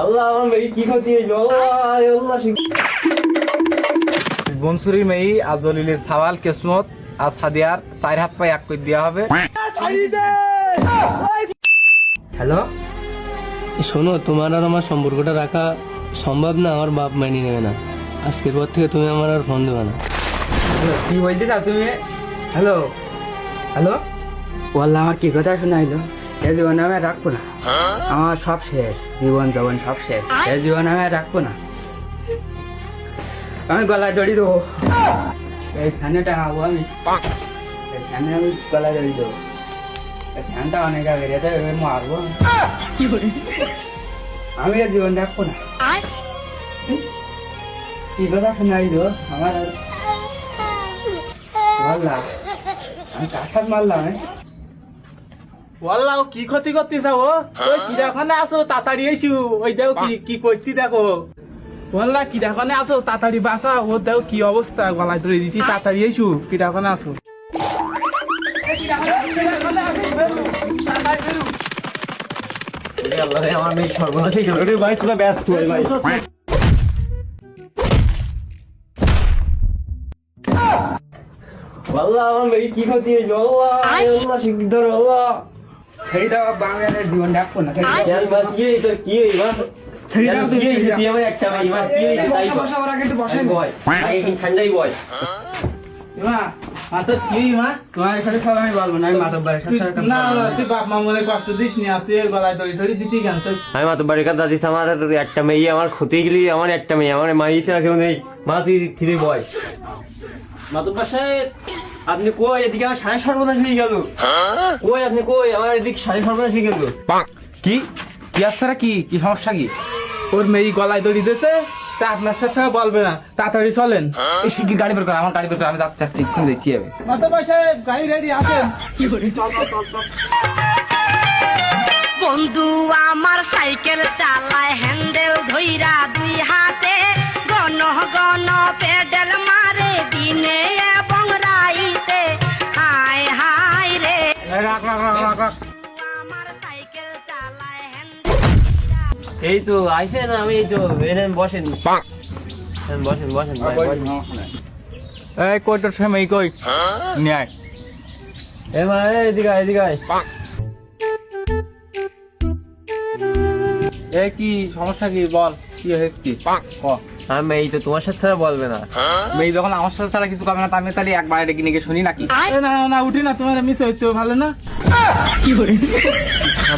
আল্লাহ আমার মেয়ে কি ক্ষতি হইল? আল্লাহ আল্লাহ বনসুরির মেয়ে আজলিলের সাওয়াল কেসমত আর সাদিয়ার চার হাত পায়ে এক করে দেওয়া হবে। হ্যালো? শোনো তোমার আর আমার সম্পর্কটা রাখা সম্ভব না আমার বাপ মানিয়ে নেবে না। আজকের পর থেকে তুমি আমার আর ফোন দেবে না। কি বলতে চাও তুমি? হ্যালো? হ্যালো? বললাম আমার কি কথা শোনাইলো? এ জীবন আমি রাখব না। আমার সব শেষ জীবন জবন সব শেষ। এ জীবন আমি রাখব না। আমি গলায় দড়ি দেবো। এই ফ্যানে টাঙাবো আমি। এই ফ্যানে আমি গলায় দড়ি দেবো। এই ফ্যানটা অনেক আগে রেতে মারবো আমি। আর জীবন রাখব না। কি কথা শোনাইলো আমার আর বললাম আমি কাঠার মারলাম ওয়াল্লাহ কি ক্ষতি করতে চাও ওই কিরাখানে আসো তাড়াতাড়ি এসু। ওই দেখো কি কি করতে দেখো। ওয়াল্লাহ কিরাখানে আসো তাড়াতাড়ি বাসা। ও দেখো কি অবস্থা গলায় ধরে দিতি তাড়াতাড়ি এসু কিরাখানে আসো আমার মেয়ে সর্বনাশ গেল। রে ভাই তোরা ব্যস্ত হয়ে ভাই। বয়। আই ঠান্ডাই বয়। তো কি মা? তোমার সাথে আমি বলব না আমি মাধব বাড়ির সাথে একটা না না, তুই বাপ মা মনে কষ্ট দিস নি আর তুই এই গলায় দড়ি টড়ি দিতি কেন? তুই আমি মা বাড়ির কাছে দাদিস আমার একটা মেয়ে আমার ক্ষতি গেলি আমার একটা মেয়ে আমার মাই ছাড়া কেউ নেই। মা তুই থিরে বয়। মাতুর পাশে আপনি কই? এদিকে আমার সাড়ে সর্বনাশ হয়ে গেল। কই আপনি কই? আমার এদিকে সাড়ে সর্বনাশ হয়ে গেল। কি? কি আসছে কি কি সমস্যা কি? ওর মেয়ে গলায় দড়ি দিয়েছে তা আপনার সাথে বলবে না। তাড়াতাড়ি চলেন। গাড়ি বের করে? আমার গাড়ি বের করে আমি যাচ্ছি যাচ্ছি এক্ষুনি দেখছি যাবে মাতো পয়সা গাড়ি রেডি আছেন বন্ধু আমার সাইকেল চালায় হ্যান্ডেল এই তো আইছেন আমি এই তো এনেন বসেন বসেন বসেন বসেন ভাই, বসেন। এই কই তোর মেয়ে কই? নিয়ে আয়। এ মা এদিকে এদিকে। এ কি সমস্যা কি? বল কি হয়েছে কি? ক। আমি এই তো তোমার সাথে ছাড়া বলবে না। মেয়ে যখন আমার সাথে ছাড়া কিছু করবে না তা আমি তাহলে একবার ডেকে নিয়ে শুনি নাকি? না না, না উঠি না তোমার মিস হইতে ভালো না?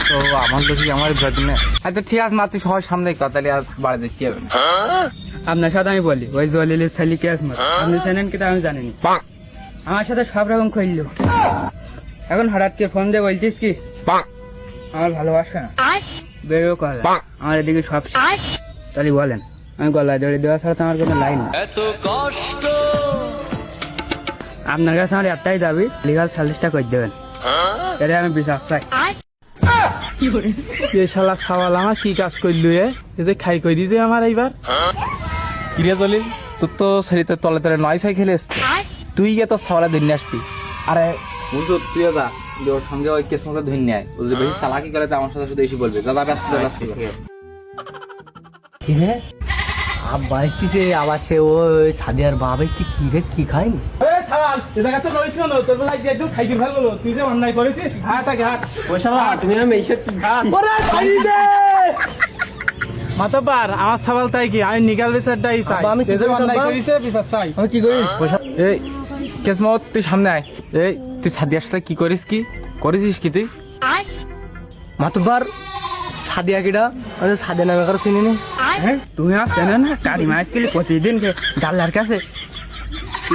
তো আমার দেখি আমার ঘর না আচ্ছা ঠিক আছে মা তুই সবাই সামনে কর তাহলে আর বাড়ি যাবে আপনার সাথে আমি বলি ওই জলিলের ছেলে কে আসমত আপনি জানেন কি আমি জানিনি। আমার সাথে সব রকম করল। এখন হঠাৎ করে ফোন দিয়ে বলতিস কি? আমার ভালোবাসা না। বেরো কর আমার এদিকে সব তাহলে বলেন। আমি গলায় দড়ি দেওয়া ছাড়া তো আমার কোনো লাইন না আপনার কাছে আমার একটাই দাবি লিগাল সালিশটা করে দেবেন। এটা আমি বিশ্বাস চাই। এ শালা সাওয়াল আমার কি কাজ করলু এ? এতে খাই কই দিছে আমার এইবার? কিরে দলিল তোর তো শরীরে তলে তলে নয় ছয় খেলে এসছে। তুই গিয়ে তো সওয়ালে দিন আসবি। আরে বুঝছ তুই দা ওর সঙ্গে ওই কেস মতো ধরে নেয় ও যদি বেশি চালাকি করে তো আমার সাথে শুধু এসে বলবে। দাদা ব্যস্ত ব্যস্ত। কিরে আব্বা আবার সে ওই সাদিয়ার বাপ আসছে কি রে কি খায়নি তুই মা কি হাট ওরে খাই দে মাতবার আমার সাওয়াল তাই কি? আমি বিচারটাই চাই। আব্বা? করিস বিচার চাই। আমি কি করিস এই কেসমত তুই সামনে আয়। এই তুই সাদিয়ার সাথে কি করিস কি? করেছিস কি তুই? মাতবার সাদিয়া কিটা আমি সাদিয়া নামে কারও চিনি নি? তুমি আর চেনো না? গাড়ি মাছ গেলে প্রতিদিন কে জানলার কাছে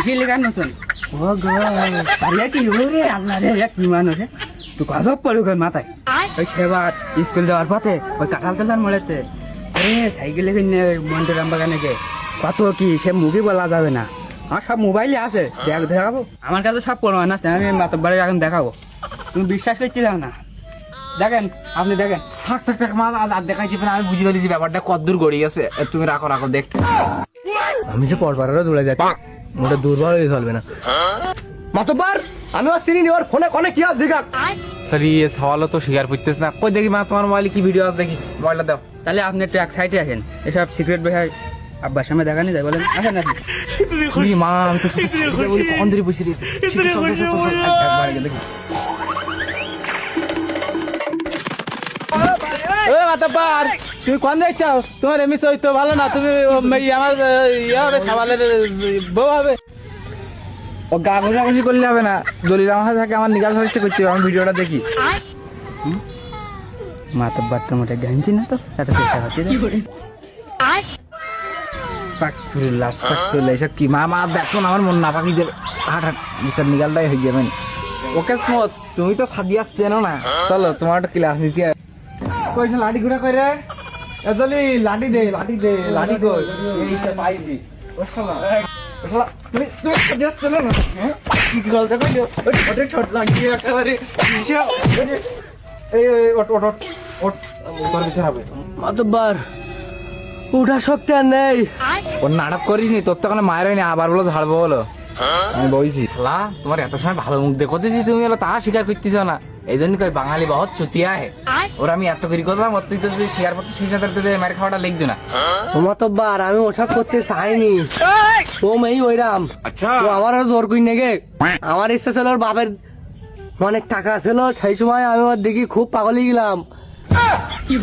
কি লেখা নতুন? ও গো আরে কি রে আল্লাহ রে কি মানুষ রে তুই গজব পড়ু গো মাথায় ওই সেবার স্কুল যাওয়ার পথে ওই কাঁঠাল তেলার মরেতে আরে সাইকেলে কিনে মন্দিরাম বাগানে গে কত কি সে মুখই বলা যাবে না। আমার সব মোবাইলে আছে। দেখ দেখাবো। আমার কাছে সব প্রমাণ আছে। আমি মাতব্বারে এখন দেখাবো। তুমি বিশ্বাস করতে যাও না দেখেন আপনি দেখেন। থাক থাক থাক মা আর দেখাইছি না আমি বুঝে গেছি ব্যাপারটা কতদূর গড়িয়ে গেছে। তুমি রাখো রাখো দেখ। আমি যে পরপারেরও দৌড়ে যাচ্ছি মোটা দুর্বল হয়ে চলবে না। মাতব্বার আমি ওর চিনি নি ওর ফোনে কোনে কি আছে দেখা সরি এ সওয়ালও তো স্বীকার করতেছ না। কই দেখি মা তোমার মোবাইলে কি ভিডিও আছে দেখি মোবাইলটা দাও। তাহলে আপনি একটু এক সাইডে আসেন। এসব সিক্রেট বিষয় আব্বার সামনে দেখানি যায় বলেন আসেন আপনি। মা আমি তো কখন ধরে বসে রয়েছে। একবার দেখি। তুমি কোন দেখছ তোমার এমনি চরিত্র ভালো না তুমি আমার ইয়ে হবে বউ হবে। ও গা ঘষাঘষি করলে হবে না। দলিল আমার থাকে আমার হবে আমি ভিডিওটা দেখি। মাতব্বার তো মোটে গাঞ্জি না তো এত চেষ্টা আস্তাগফিরুল্লাহ, এসব কি? মা মা দেখো আমার মন না পাকি যাবে হাট হাট বিচার নিকালটাই হয়ে যাবে। ওকে তুমি তো সাদিয়া চেনো না। চলো তোমার একটা ক্লাস নিতে। কইছে লাঠি ঘুরা কই রে এ দলি লাঠি দে লাঠি দে লাঠি কই? পাইছি তুমি তুমি চেনো না? হ্যাঁ? কি কি গলতে কইলো? ওটা ছোট লাগিয়ে একেবারে এই এই, ওট ওট ওট ওট তোর বিচার হবে মাতব্বার উঠা শক্তি আর নেই। ওর নাটক করিস নি তোর তো ওখানে মায়ের হয়নি আবার বলো ঝাড়বো বলো। আমি বইছি লা তোমার এত সময় ভালো মুখ দেখো দিছি তুমি হলো তা স্বীকার করতেছ না। এই জন্য কই বাঙালি বহুত চুতিয়া হে ওরা আমি এত করি করলাম ওর তুই তো যদি শেয়ার করতে সেই সাথে তোদের মায়ের খাওয়াটা লিখতো না। ও মাতব্বার আমি ওসব করতে চাইনি। ও মেয়ে ওইরাম। ও আমারও জোর করি নেগে আমার ইচ্ছা ছিল ওর বাপের অনেক টাকা ছিল সেই সময় আমি ওর দেখি খুব পাগলি গেলাম।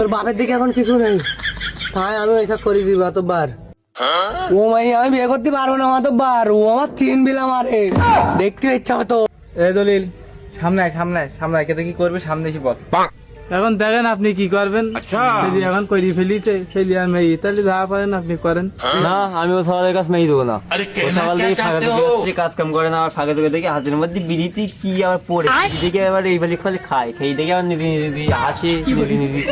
ওর বাপের দিকে এখন কিছু নেই। তাই আমি এসব করেছি মাতব্বার ও মাই আমি বিয়ে করতে পারব না মাতব্বার ও আমার তিন বিল আমারে। দেখতে ইচ্ছা হতো এ দলিল সামনে আয়, সামনে আয়, সামনে আয়, কেতে কি করবে সামনে এসে বল। এখন দেখেন আপনি কি করবেন? সেলি এখন করি ফেলিছে সেলি আর মেয়ে তাহলে যা পারেন আপনি করেন। না আমি ও সবালের কাছে মেয়ে দেবো না। সকাল থেকে ফাঁকা থেকে কাজ কাম করে না আর ফাঁকা থেকে দেখে হাতের মধ্যে বিড়িতে কি আবার পড়ে। দেখে আবার এই বালি খালি খায় সেই দেখে আবার নিধি নিধি আসে নিধি নিধি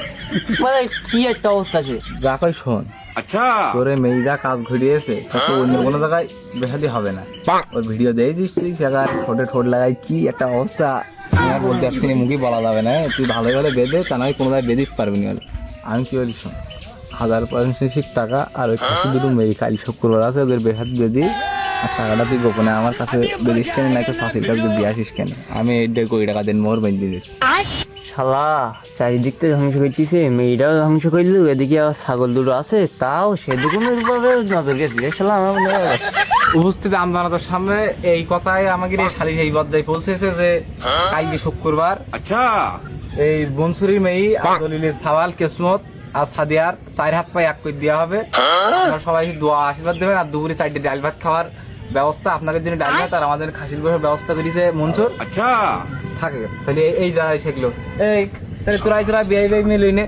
মানে কি একটা অবস্থা আছে যা কই শোন আচ্ছা। তোরে মেয়েরা কাজ ঘুরিয়েছে তাতে অন্য কোনো জায়গায় বেহাদি হবে না। ওর ভিডিও দিয়েছিস তুই সেখানে ঠোঁটে ঠোঁট লাগাই কি একটা অবস্থা। আমার বলতে একদিনে মুখে বলা যাবে না। তুই ভালো ভালো বেঁধে, তা নয় কোনো জায়গায় বেঁধে পারবি না। আমি কি বলি শোন, হাজার পঁয়ষট্টি টাকা আর ওই খাসি দুটো মেয়ে কাল শুক্রবার আছে, ওদের বেহাত বেঁধি, আর টাকাটা তুই গোপনে আমার কাছে বেঁধিস কেন, না তো শাশির কাছে দিয়ে আসিস কেন? আমি দেড় কোটি টাকা দিন মোর বেঁধে দিচ্ছি। শালা, চারিদিক থেকে ধ্বংস করতেছে, মেয়েটাও ধ্বংস করল, এদিকে আবার ছাগল দুটো আছে, তাও উপরে নজর গেছে শালা আমার মনে হয়। উপস্থিত আমদানাতের সামনে এই কথায় আমাকে এই সালিশ এই বদ্দায় পৌঁছেছে যে কালকে শুক্রবার আচ্ছা। এই বনসুরি মেয়ে আর দলিলের সাওয়াল কেসমত আর সাদিয়ার চার হাত পায়ে এক করে দেওয়া হবে। আপনারা সবাই দোয়া আশীর্বাদ দেবেন আর দুপুরে চারটে ডাল ভাত খাওয়ার ব্যবস্থা আপনাদের জন্য ডাল ভাত আর আমাদের খাসির বসার ব্যবস্থা করেছে মনসুর। আচ্ছা। থাকে তাহলে এই- যারা সেগুলো। এই তাহলে তোরা তোরা বিয়ে মিলুই নে।